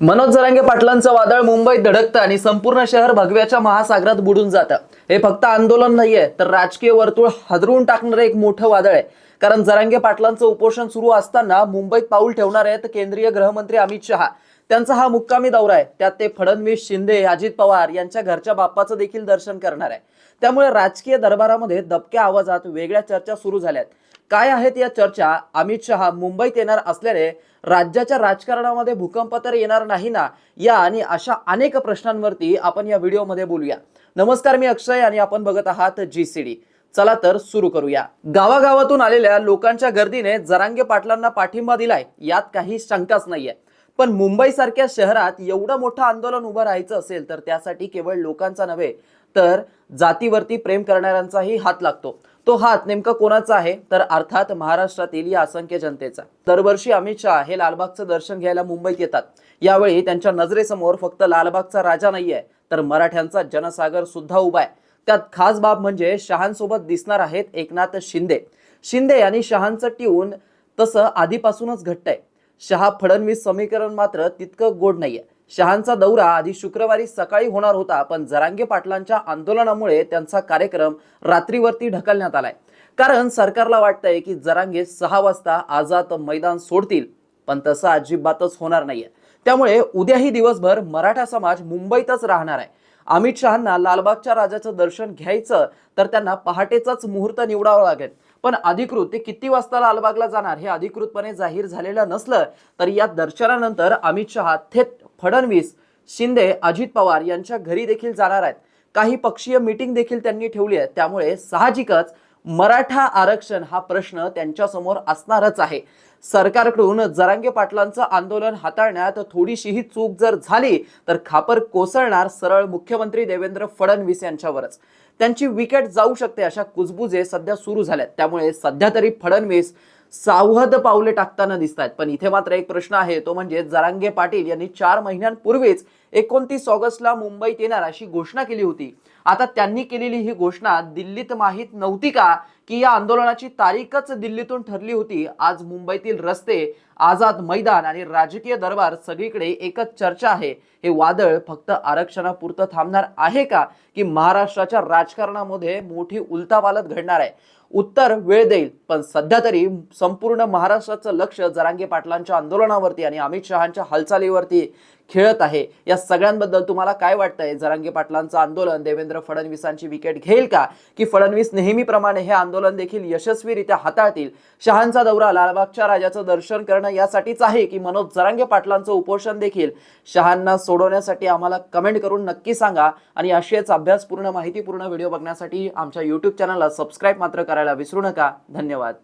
मनोज जरांगे पाटलांचं वादळ मुंबईत धडकतं आणि संपूर्ण शहर भगव्याच्या महासागरात बुडून जातं. हे फक्त आंदोलन नाहीये तर राजकीय वर्तुळ हदरून टाकणारं एक मोठं वादळ आहे. कारण जरांगे पाटलांचं उपोषण सुरू असताना मुंबईत पाऊल ठेवणार आहेत केंद्रीय गृहमंत्री अमित शहा. त्यांचा हा मुक्कामी दौरा आहे. त्यात ते फडणवीस शिंदे अजित पवार यांच्या घरच्या बाप्पाचं देखील दर्शन करणार आहे. त्यामुळे राजकीय दरबारामध्ये दबक्या आवाजात वेगळ्या चर्चा सुरू झाल्यात. काय आहेत या चर्चा? अमित शहा मुंबईत येणार असल्याने राज्याच्या राजकारणामध्ये भूकंप तर येणार नाही ना? या आणि अशा अनेक प्रश्नांवरती आपण या व्हिडिओमध्ये बोलूया. नमस्कार मी अक्षय आणि आपण बघत आहात जी सी डी चला तर सुरू करूया. गावागावातून आलेल्या लोकांच्या गर्दीने जरांगे पाटलांना पाठिंबा दिलाय. यात काही शंकाच नाहीये. पण मुंबईसारख्या शहरात एवढं मोठं आंदोलन उभं राहायचं असेल तर त्यासाठी केवळ लोकांचा नव्हे तर जातीवरती प्रेम करणाऱ्यांचाही हात लागतो. तो हात नेमका कोणाचा आहे? तर अर्थात महाराष्ट्रातील या असंख्य जनतेचा. दरवर्षी अमित शहा हे लालबागचं दर्शन घ्यायला मुंबईत येतात. यावेळी त्यांच्या नजरेसमोर फक्त लालबागचा राजा नाहीये तर मराठ्यांचा जनसागर सुद्धा उभा आहे. त्यात खास बाब म्हणजे शहांसोबत दिसणार आहेत एकनाथ शिंदे. शिंदे आणि शहांचं ट्यून तसं आधीपासूनच घट्ट आहे शहा फडणवीस समीकरण मात्र तितकं गोड नाहीये. शहांचा दौरा आधी शुक्रवारी सकाळी होणार होता पण जरांगे पाटलांच्या आंदोलनामुळे त्यांचा कार्यक्रम रात्रीवरती ढकलण्यात आलाय. कारण सरकारला वाटतंय की जरांगे सहा वाजता आझाद मैदान सोडतील पण तसं अजिबातच होणार नाहीये. त्यामुळे उद्याही दिवसभर मराठा समाज मुंबईतच राहणार आहे. अमित शहांना लालबागच्या राजाचं दर्शन घ्यायचं तर त्यांना पहाटेचाच मुहूर्त निवडावा लागेल. पण अधिकृत ते किती वाजता लालबागला जाणार हे अधिकृतपणे जाहीर झालेलं नसलं तरी या दर्शनानंतर अमित शहा थेट फडणवीस शिंदे अजित पवार यांच्या घरी देखील जाणार आहेत. काही पक्षीय मीटिंग देखील त्यांनी ठेवली आहे त्यामुळे साहजिकच मराठा आरक्षण हा प्रश्न त्यांच्यासमोर असणारच आहे. सरकारकडून जरांगे पाटलांचं आंदोलन हाताळण्यात थोडीशीही चूक जर झाली तर खापर कोसळणार सरळ मुख्यमंत्री देवेंद्र फडणवीस यांच्यावरच. त्यांची विकेट जाऊ शकते अशा कुजबुजे सध्या सुरू झाल्यात. त्यामुळे सध्या तरी फडणवीस सावध पावले टाकताना दिसत आहेत पण इथे मात्र एक प्रश्न आहे तो म्हणजे जरांगे पाटील यांनी चार महिन्यांपूर्वीच एकोणतीस ऑगस्टला मुंबईत येणार अशी घोषणा केली होती. आता त्यांनी केलेली ही घोषणा दिल्लीत माहीत नव्हती का? की या आंदोलनाची तारीखच दिल्लीतून ठरली होती. आज मुंबईतील रस्ते आझाद मैदान आणि राजकीय दरबार सगळीकडे एकच चर्चा आहे. हे वादळ फक्त आरक्षणापुरतं थांबणार आहे का? की महाराष्ट्राच्या राजकारणामध्ये मोठी उलतापालत घडणार आहे? उत्तर वेळ देईल पण सध्या तरी संपूर्ण महाराष्ट्राचं लक्ष जरांगे पाटलांच्या आंदोलनावरती आणि अमित शहांच्या हालचालीवरती खेळत आहे. या सगळ्यांबद्दल तुम्हाला काय वाटतंय? जरांगे पाटलांचं आंदोलन देवेंद्र फडणवीसांची विकेट घेईल का? की फडणवीस नेहमीप्रमाणे हे आंदोलन देखील यशस्वीरित्या हाताळतील? शहांचा दौरा लालबागच्या राजाचं दर्शन करणं यासाठीच आहे की मनोज जरांगे पाटलांचं उपोषण देखील? शहांना सोडवण्यासाठी आम्हाला कमेंट करून नक्की सांगा. आणि अशीच अभ्यासपूर्ण माहितीपूर्ण व्हिडिओ बघण्यासाठी आमच्या युट्यूब चॅनलला सबस्क्राईब मात्र करायला विसरू नका. धन्यवाद.